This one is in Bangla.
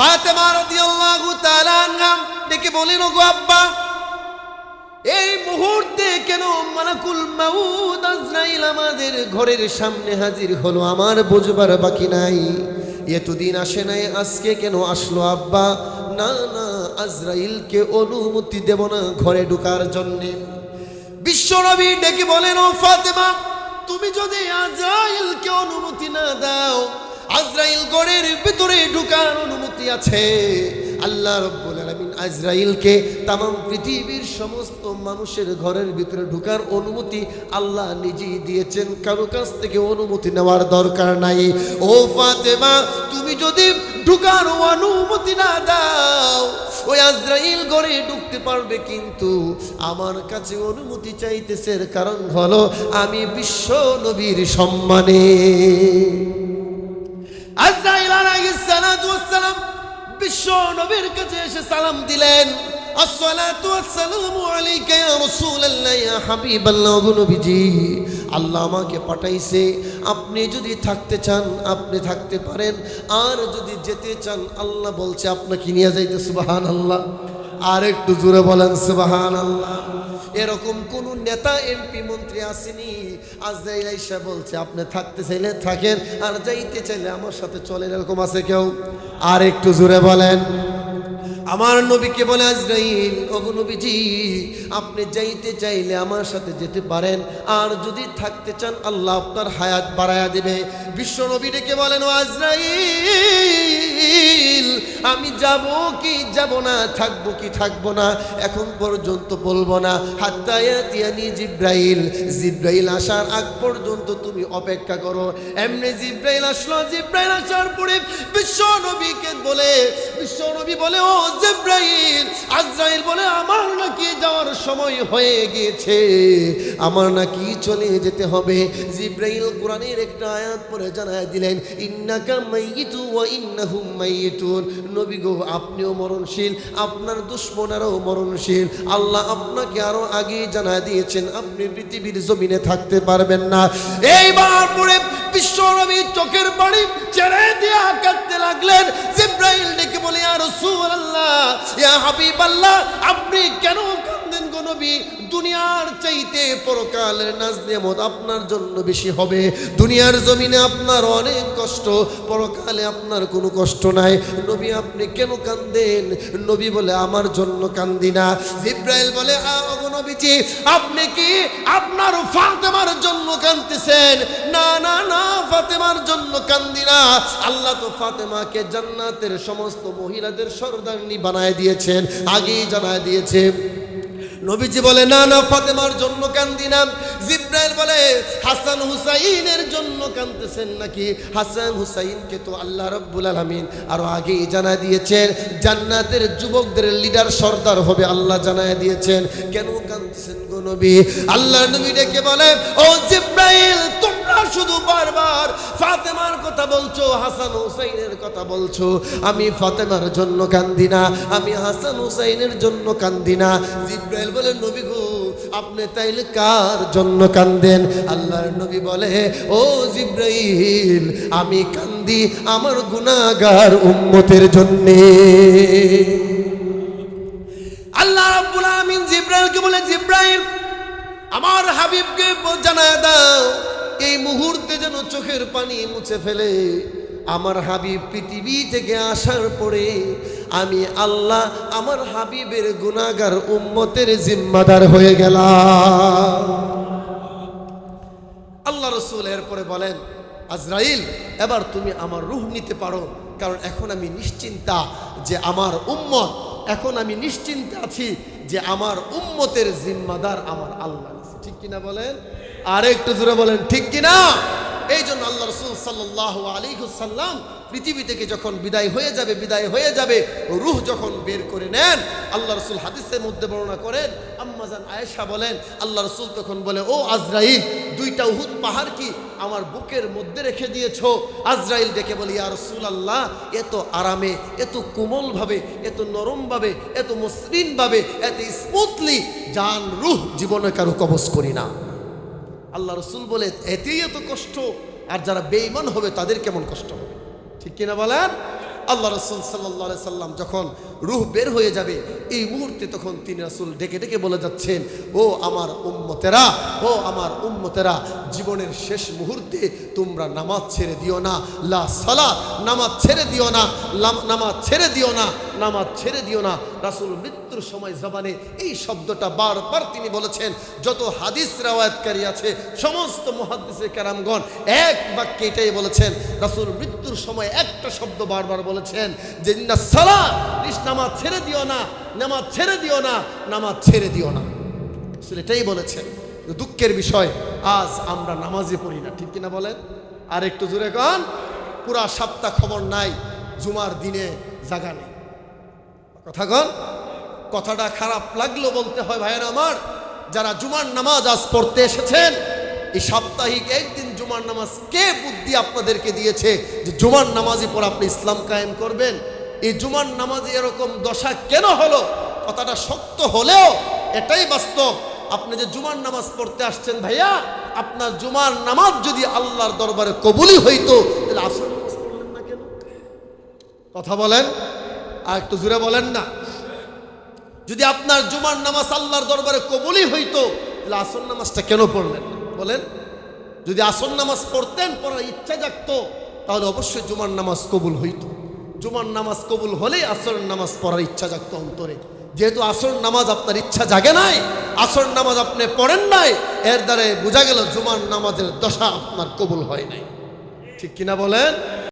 ফাতেমা রাদিয়াল্লাহু তাআলা আনহা ডেকে বলেন ওগো আব্বা, এই মুহূর্তে কেন মালাকুল মাউদ আজরাইল আমাদের ঘরের সামনে হাজির হলো? আমার বুঝবার বাকি নাই। এতদিন আসে নাই, আজকে কেন আসলো আব্বা? না না, আজরাইলকে অনুমতি দেব না ঘরে ঢুকার জন্যে। বিশ্বনবী ডেকে বলেন, ও ফাতেমা, তুমি যদি আজরাইলকে অনুমতি না দাও আজরাইল গড়ের ভিতরে ঢুকার অনুমতি আছে। আল্লাহ রব্বুল আলামিন আজরাইলকে তাম পৃথিবীর সমস্ত মানুষের ঘরের ভিতরে ঢুকার অনুমতি আল্লাহ নিজেই দিয়েছেন। কারও কাছ থেকে অনুমতি নেওয়ার দরকার নাই। ও ফাতেমা, তুমি যদি ঢুকার অনুমতি না দাও, ওই আজরাইল ঘরে ঢুকতে পারবে কিন্তু আমার কাছে অনুমতি চাইতেছে কারণ হলো আমি বিশ্ব নবীর সম্মানে আজরাইল আলাইহিস সালাতু ওয়াস সালাম, বিশ্ব নবীর কাছে এসে সালাম দিলেন। আল্লাহ আমাকে পাঠাইছে, আপনি যদি থাকতে চান, আপনি থাকতে পারেন। আর যদি যেতে চান, আল্লাহ বলছে, আপনাকে নিয়ে যাইতে সুবাহান আল্লাহ আর একটু জোরে বলেন, সুবহানাল্লাহ। এরকম কোন নেতা এমপি মন্ত্রী আসেনি। আজরাইল আইসা বলছে, আপনি থাকতে চাইলে থাকেন, আর যাইতে চাইলে আমার সাথে চলেন, এরকম আছে কেউ? আর একটু জোরে বলেন। আমার নবীকে বলে, আজরাইল, ওগো নবীজি, আপনি যাইতে চাইলে আমার সাথে যেতে পারেন। আর যদি থাকতে চান, আল্লাহ আপনার হায়াত বাড়ায়া দেবে। বিশ্ব নবী ডেকে বলেন আজরাইল, আমি যাব কি যাব না, থাকব কি থাকব না, এখন পর্যন্ত বলব না। হাত্তায়াতিয়ানি জিব্রাইল জিব্রাইল আসার আগ পর্যন্ত তুমি অপেক্ষা করো। এমনি জিব্রাইল আসলো, জিব্রাইল আসার পরে বিশ্ব নবীকে বলে, বিশ্ব নবী বলে, ও জিব্রাইল, আজরাইল বলে, আমার নাকি যাওয়ার সময় হয়ে আমার নাকি চলে যেতে হবে। জিব্রাইল কোরআনের একটা আয়াত পরে জানায় দিলেন, ইন্নাকা নবী গো, আপনিও মরণশীল, আপনার দুশ্মনারও মরণশীল। আল্লাহ আপনাকে আরও আগে জানায় দিয়েছেন, আপনি পৃথিবীর জমিনে থাকতে পারবেন না। এইবার পরে বিশ্বনবী চোখের বাড়ি ছেড়ে দিয়ে কাঁদতে লাগলেন। জিব্রাইল ডেকে বলে আর রাসূলুল্লাহ ইয়া হাবিবাল্লাহ আপনি কেন নবী দুনিয়ার চাইতে পরকালের নাজ নেমত আপনার জন্য বেশি হবে। দুনিয়ার জমিনে আপনার অনেক কষ্ট পরকালে আপনার কোনো কষ্ট নাই। নবী আপনি কেন কান্দেন? নবী বলে আমার জন্য কান্দি না। ইব্রাহিল বলে "আ, নবীজি আপনি কি আপনার ফাতেমার জন্য কান্দতেছেন না না না ফাতেমার জন্য কান্দি না। আল্লাহ তো ফাতেমাকে জান্নাতের সমস্ত মহিলাদের সর্দারনি বানায় দিয়েছেন আগেই জানায় দিয়েছে। নবীজি বলে, না না, ফাতেমার জন্য কান্দি না। জিব্রাইল বলে, হাসান হুসাইনের জন্য কান্দতেছেন নাকি? হাসান হুসাইনকে তো আল্লাহ রব্বুল আলামিন আরও আগেই জানা দিয়েছেন, জান্নাতের যুবকদের লিডার সর্দার হবে আল্লাহ জানায় দিয়েছেন। কেন কান্দতেছেন নবী। আল্লাহ নবী ডেকে বলে, ও জিব্রাইল, তোমরা শুধু বারবার ফাতেমার কথা বলছো, হাসান হুসাইনের কথা বলছো। আমি ফাতেমার জন্য কান্দি না, আমি হাসান হুসাইনের জন্য কান্দি না। জিব্রাইল বলে, নবী গো, আপনি তাইলে কার জন্য কান্দেন? আল্লাহর নবী বলে, ও জিব্রাইল, আমি কান্দি আমার গুনাহগার উম্মতের জন্যে আল্লাহ রাব্বুল আমিন জিব্রাইলকে বলে, জিব্রাইল, আমার হাবিবকে জানায় দাও, এই মুহূর্তে যেন চোখের পানি মুছে ফেলে। আমার হাবিব পৃথিবী থেকে আসার পরে আমি আল্লাহ আমার হাবিবের গুনাগার উম্মতের জিম্মাদার হয়ে গেলাম। আল্লাহ রসুল এরপরে বলেন, আজরাইল, এবার তুমি আমার রুহ নিতে পারো, কারণ এখন আমি নিশ্চিন্তা যে আমার উম্মত, এখন আমি নিশ্চিন্তে আছি যে আমার উম্মতের জিম্মাদার আমার আল্লাহ। ঠিক কিনা বলেন আর একটু জোরে বলেন, ঠিক কিনা এই জন্য আল্লাহ রসুল সাল্লাহ আলী সাল্লাম পৃথিবী থেকে যখন বিদায় হয়ে যাবে, বিদায় হয়ে যাবে, রুহ যখন বের করে নেন, আল্লাহ রসুল হাদিসের মধ্যে বর্ণনা করেন আম্মাজান আয়েশা বলেন, আল্লাহ রসুল তখন বলে, ও আজরাইল, দুইটা উহুদ পাহাড় কি আমার বুকের মধ্যে রেখে দিয়েছ? আজরাইল দেখে বলি আর রসুল আল্লাহ এত আরামে, এত কোমলভাবে, এত নরমভাবে, এত মসৃণভাবে, এত স্মুথলি, জান, রুহ জীবনে কারও কবজ করি না। আল্লাহ রসুল বলে, এতেই এত কষ্ট, আর যারা বেঈমান হবে, তাদের কেমন কষ্ট হবে? ঠিক কিনা বলেন? আল্লাহ রসুল সাল্লাহ সাল্লাম যখন রুহ বের হয়ে যাবে, এই মুহূর্তে তখন তিনি রাসুল ডেকে ডেকে বলে যাচ্ছেন, ও আমার উম্মতেরা, ও আমার উম্মতেরা, জীবনের শেষ মুহূর্তে তোমরা নামাজ ছেড়ে দিও না, লা সালা নামাজ ছেড়ে দিও না নামাজ ছেড়ে দিও না। নামাজ ছেড়ে দিও না। রাসুল মৃত্যুর সময় জবানে এই শব্দটা বারবার তিনি বলেছেন, যত হাদিস রাওয়ায়াতকারী আছে, সমস্ত মহাদিসে কারামগণ এক বাক্যে এটাই বলেছেন, রাসুল মৃত্যুর সময় একটা শব্দ বারবার বলেছেন যে, ইন্না সালা নামাজ ছেড়ে দিও না, নামাজ ছেড়ে দিও না, নামাজ ছেড়ে দিও না। এটাই বলেছেন। দুঃখের বিষয়, আজ আমরা নামাজে পড়ি না, ঠিক কিনা বলেন? আর একটু জোরে কন, পুরা সপ্তাহ খবর নাই, জুমার দিনে জাগা নেই। কথা কন কথাটা খারাপ লাগল বলতে হয় ভাইয়ের আমার, যারা জুমার নামাজ আজ পড়তে এসেছেন, এই সাপ্তাহিক একদিন জুমার নামাজ কে বুদ্ধি আপনাদেরকে দিয়েছে যে জুমার নামাজই পর আপনি ইসলাম কায়েম করবেন? এই জুমার নামাজে এরকম দশা কেন হলো? কথাটা সত্য হলেও এটাই বাস্তব। আপনি যে জুমার নামাজ পড়তে আসছেন ভাইয়া, আপনার জুমার নামাজ যদি আল্লাহর দরবারে কবুলি হইতো, তাহলে আসর নামাজ না কেন? কথা বলেন। আর একটু জুড়ে বলেন না। যদি আপনার জুমার নামাজ আল্লাহর দরবারে কবুলই হইতো, তাহলে আসর নামাজটা কেন পড়লেন বলেন। যদি আসর নামাজ পড়তেন, পড়ার ইচ্ছা জাগতো, তাহলে অবশ্যই জুমার নামাজ কবুল হইতো। জুমার নামাজ কবুল হলেই আসর নামাজ পড়ার ইচ্ছা জাগতো অন্তরে। যেহেতু আসর নামাজ আপনার ইচ্ছা জাগে নাই, আসর নামাজ আপনি পড়েন নাই, এর দ্বারা বোঝা গেল জুমার নামাজের দশা আপনার কবুল হয় নাই। ঠিক কিনা বলেন?